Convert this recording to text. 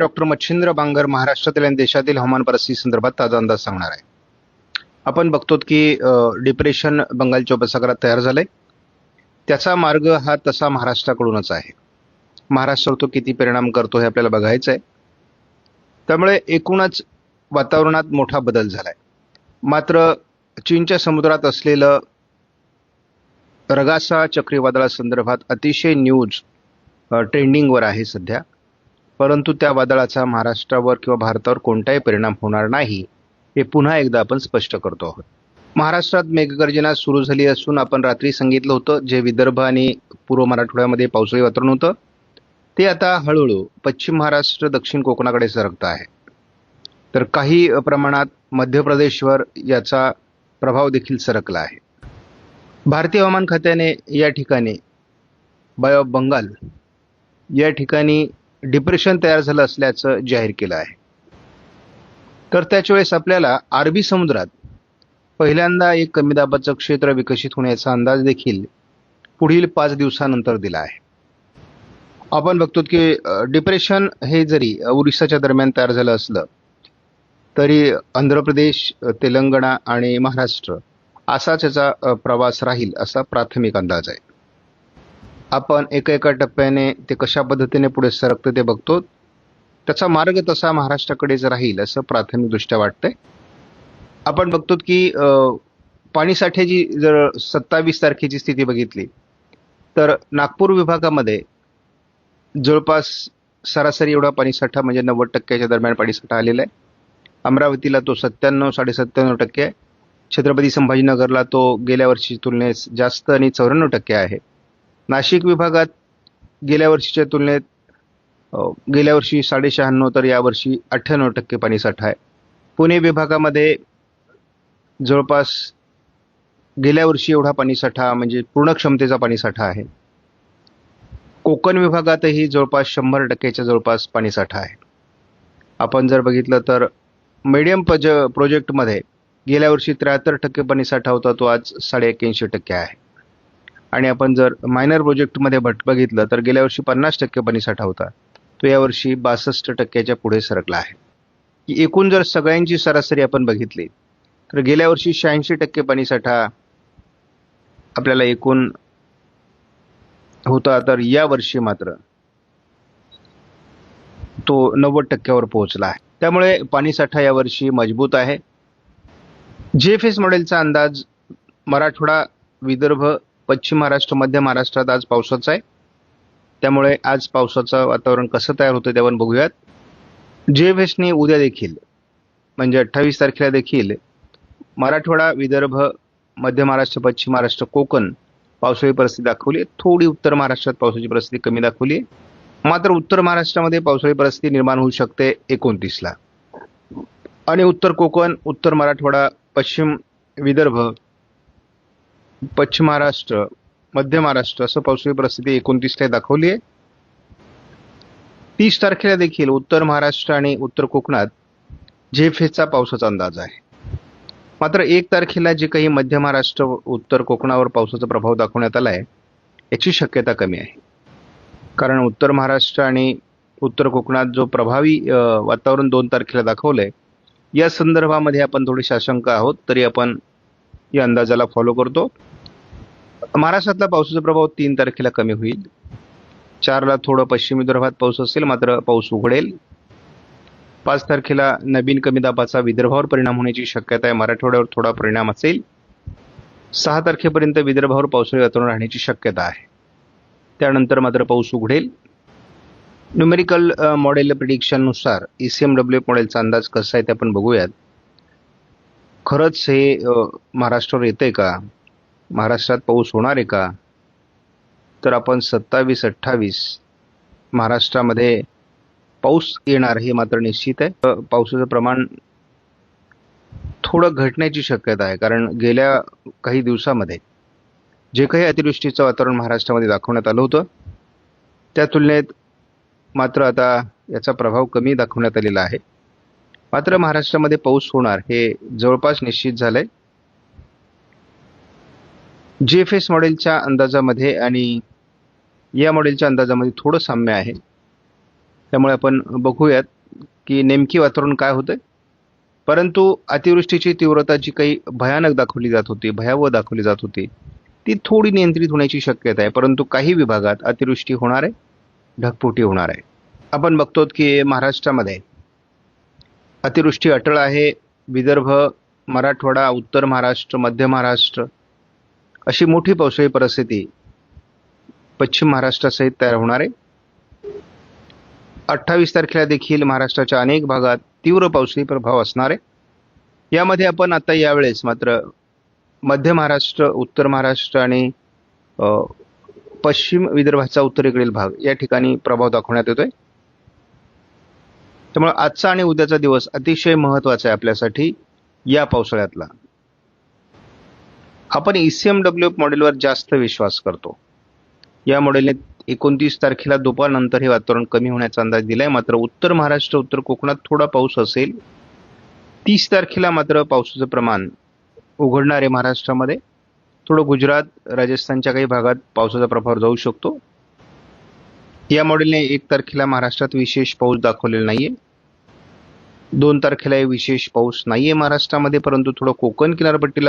Doctor Machhindra Bangar महाराष्ट्रातील आणि देशातील हवामान परिस्थिती संदर्भात ताजा अंदाज सांगणार आहे. आपण बघतो की डिप्रेशन बंगालच्या उपसागरात तयार झालंय. त्याचा मार्ग हा तसा महाराष्ट्राकडूनच आहे. महाराष्ट्रावर तो किती परिणाम करतो हे आपल्याला बघायचं आहे त्यामुळे एकूणच वातावरणात मोठा बदल झालाय. मात्र चीनच्या समुद्रात असलेलं रगासा चक्रीवादळासंदर्भात अतिशय न्यूज ट्रेंडिंगवर आहे सध्या. परंतु त्या वादळाचा महाराष्ट्रावर किंवा भारतावर कोणताही परिणाम होणार नाही हे पुन्हा एकदा आपण स्पष्ट करतो आहोत. महाराष्ट्रात मेघगर्जना सुरू झाली असून आपण रात्री सांगितलं होतं जे विदर्भ आणि पूर्व मराठवाड्यामध्ये पावसाळी वातावरण होतं ते आता हळूहळू पश्चिम महाराष्ट्र दक्षिण कोकणाकडे सरकतं आहे. तर काही प्रमाणात मध्य प्रदेशवर याचा प्रभाव देखील सरकला आहे. भारतीय हवामान खात्याने या ठिकाणी बाय ऑफ बंगाल या ठिकाणी डिप्रेशन तयार झालं असल्याचं जाहीर केलं आहे. तर त्याच्यावेळेस वेळेस आपल्याला अरबी समुद्रात पहिल्यांदा एक कमी दाबाचं क्षेत्र विकसित होण्याचा अंदाज देखील पुढील पाच दिवसानंतर दिला आहे. आपण बघतो की डिप्रेशन हे जरी उरिसाच्या दरम्यान तयार झालं असलं तरी आंध्र प्रदेश तेलंगणा आणि महाराष्ट्र असाच याचा प्रवास राहील असा प्राथमिक अंदाज आहे. आपण एका एका टप्प्याने ते कशा पद्धतीने पुढे सरकतं ते बघतो. त्याचा मार्ग तसा महाराष्ट्राकडेच राहील असं प्राथमिकदृष्ट्या वाटतंय. आपण बघतो की पाणीसाठ्याची जर सत्तावीस तारखेची स्थिती बघितली तर नागपूर विभागामध्ये जवळपास सरासरी एवढा पाणीसाठा म्हणजे नव्वद टक्क्याच्या दरम्यान पाणीसाठा आलेला आहे. अमरावतीला तो सत्त्याण्णव साडेसत्त्याण्णव टक्के आहे. छत्रपती संभाजीनगरला तो गेल्या वर्षी तुलनेत जास्त आणि चौऱ्याण्णव टक्के आहे. नाशिक विभागात गेल्या वर्षीच्या तुलनेत गेल्या वर्षी साडेशहाण्णव तर यावर्षी अठ्ठ्याण्णव टक्के पाणीसाठा आहे. पुणे विभागामध्ये जवळपास गेल्या वर्षी एवढा पाणीसाठा म्हणजे पूर्ण क्षमतेचा पाणीसाठा आहे. कोकण विभागातही जवळपास शंभर टक्क्याच्या जवळपास पाणीसाठा आहे. आपण जर बघितलं तर मीडियम पज प्रोजेक्टमध्ये गेल्या वर्षी त्र्याहत्तर टक्के पाणीसाठा होता तो आज साडे एक्क्याऐंशी टक्के आहे. आणि आपण जर मायनर प्रोजेक्टमध्ये भट बघितलं तर गेल्या वर्षी पन्नास टक्के पाणीसाठा होता. तो यावर्षी बासष्ट टक्क्याच्या पुढे सरकला आहे. की एकूण जर सगळ्यांची सरासरी आपण बघितली तर गेल्या वर्षी शहाऐंशी टक्के पाणीसाठा आपल्याला एकूण होता. तर या वर्षी मात्र तो नव्वद टक्क्यावर पोहोचला आहे. त्यामुळे पाणीसाठा यावर्षी मजबूत आहे. जी एफ एस मॉडेलचा अंदाज मराठवाडा विदर्भ पश्चिम महाराष्ट्र मध्य महाराष्ट्रात आज पावसाचा आहे. त्यामुळे आज पावसाचं वातावरण कसं तयार होतं त्यावर बघूयात. जे एफ उद्या देखील म्हणजे अठ्ठावीस तारखेला देखील मराठवाडा विदर्भ मध्य महाराष्ट्र पश्चिम महाराष्ट्र कोकण पावसाळी परिस्थिती दाखवली थोडी उत्तर महाराष्ट्रात पावसाची परिस्थिती कमी दाखवली मात्र उत्तर महाराष्ट्रामध्ये पावसाळी परिस्थिती निर्माण होऊ शकते एकोणतीसला. आणि उत्तर कोकण उत्तर मराठवाडा पश्चिम विदर्भ पश्चिम महाराष्ट्र मध्य महाराष्ट्र असं पावसाळी परिस्थिती एकोणतीसला दाखवली आहे. तीस तारखेला देखील उत्तर महाराष्ट्र आणि उत्तर कोकणात जेफेचा पावसाचा अंदाज आहे. मात्र एक तारखेला जे काही मध्य महाराष्ट्र उत्तर कोकणावर पावसाचा प्रभाव दाखवण्यात आला आहे याची शक्यता कमी आहे. कारण उत्तर महाराष्ट्र आणि उत्तर कोकणात जो प्रभावी वातावरण दोन तारखेला दाखवलं आहे या संदर्भामध्ये आपण थोडी आशंका आहोत तरी आपण या अंदाजाला फॉलो करतो. महाराष्ट्रातला पावसाचा प्रभाव तीन तारखेला कमी होईल. चारला थोडं पश्चिम विदर्भात पाऊस असेल मात्र पाऊस उघडेल. पाच तारखेला नवीन कमी दाबाचा विदर्भावर परिणाम होण्याची शक्यता आहे. मराठवाड्यावर थोडा परिणाम असेल. सहा तारखेपर्यंत विदर्भावर पावसाळी वातावरण राहण्याची शक्यता आहे. त्यानंतर मात्र पाऊस उघडेल. न्यूमेरिकल मॉडेल प्रिडिक्शननुसार ई सी एम डब्ल्यू मॉडेलचा अंदाज कसा आहे ते आपण बघूयात. खरंच हे महाराष्ट्रावर येतंय का? महाराष्ट्रात पाऊस होणार आहे का? तर आपण सत्तावीस अठ्ठावीस महाराष्ट्रामध्ये पाऊस येणार हे मात्र निश्चित आहे. पावसाचं प्रमाण थोडं घटण्याची शक्यता आहे कारण गेल्या काही दिवसामध्ये जे काही अतिवृष्टीचं वातावरण महाराष्ट्रामध्ये दाखवण्यात आलं होतं त्या तुलनेत मात्र आता याचा प्रभाव कमी दाखवण्यात आलेला आहे. मात्र महाराष्ट्रामध्ये पाऊस होणार हे जवळपास निश्चित झालंय. जी एफ एस मॉडेलच्या अंदाजामध्ये आणि या मॉडेलच्या अंदाजामध्ये थोडं साम्य आहे. त्यामुळे आपण बघूयात की नेमकी वातावरण काय होतंय. परंतु अतिवृष्टीची तीव्रता जी काही भयानक दाखवली जात होती भयावह दाखवली जात होती ती थोडी नियंत्रित होण्याची शक्यता आहे. परंतु काही विभागात अतिवृष्टी होणार आहे ढगफुटी होणार आहे. आपण बघतो की महाराष्ट्रामध्ये अतिवृष्टी अटळ आहे. विदर्भ मराठवाडा उत्तर महाराष्ट्र मध्य महाराष्ट्र अशी मोठी पावसाळी परिस्थिती पश्चिम महाराष्ट्रासहित तयार होणार आहे. अठ्ठावीस तारखेला देखील महाराष्ट्राच्या अनेक भागात तीव्र पावसाळी प्रभाव असणार आहे. यामध्ये आपण आता यावेळेस मात्र मध्य महाराष्ट्र उत्तर महाराष्ट्र आणि पश्चिम विदर्भाचा उत्तरेकडील भाग या ठिकाणी प्रभाव दाखवण्यात येतोय. त्यामुळे आजचा आणि उद्याचा दिवस अतिशय महत्त्वाचा आहे आपल्यासाठी या पावसाळ्यातला. आपण E ईसीएमडब्ल्यू मॉडेलवर जास्त विश्वास करतो. या मॉडेलने एकोणतीस तारखेला दुपारनंतर हे वातावरण कमी होण्याचा अंदाज दिलाय. मात्र उत्तर महाराष्ट्र उत्तर कोकणात थोडा पाऊस असेल. तीस तारखेला मात्र पावसाचं प्रमाण उघडणार आहे महाराष्ट्रामध्ये. थोडं गुजरात राजस्थानच्या काही भागात पावसाचा प्रभाव जाऊ शकतो. या मॉडेलने एक तारखेला महाराष्ट्रात विशेष पाऊस दाखवलेला नाहीये. दोन तारखेला विशेष पाऊस नाहीये महाराष्ट्रामध्ये परंतु थोडं कोकण किनारपट्टीला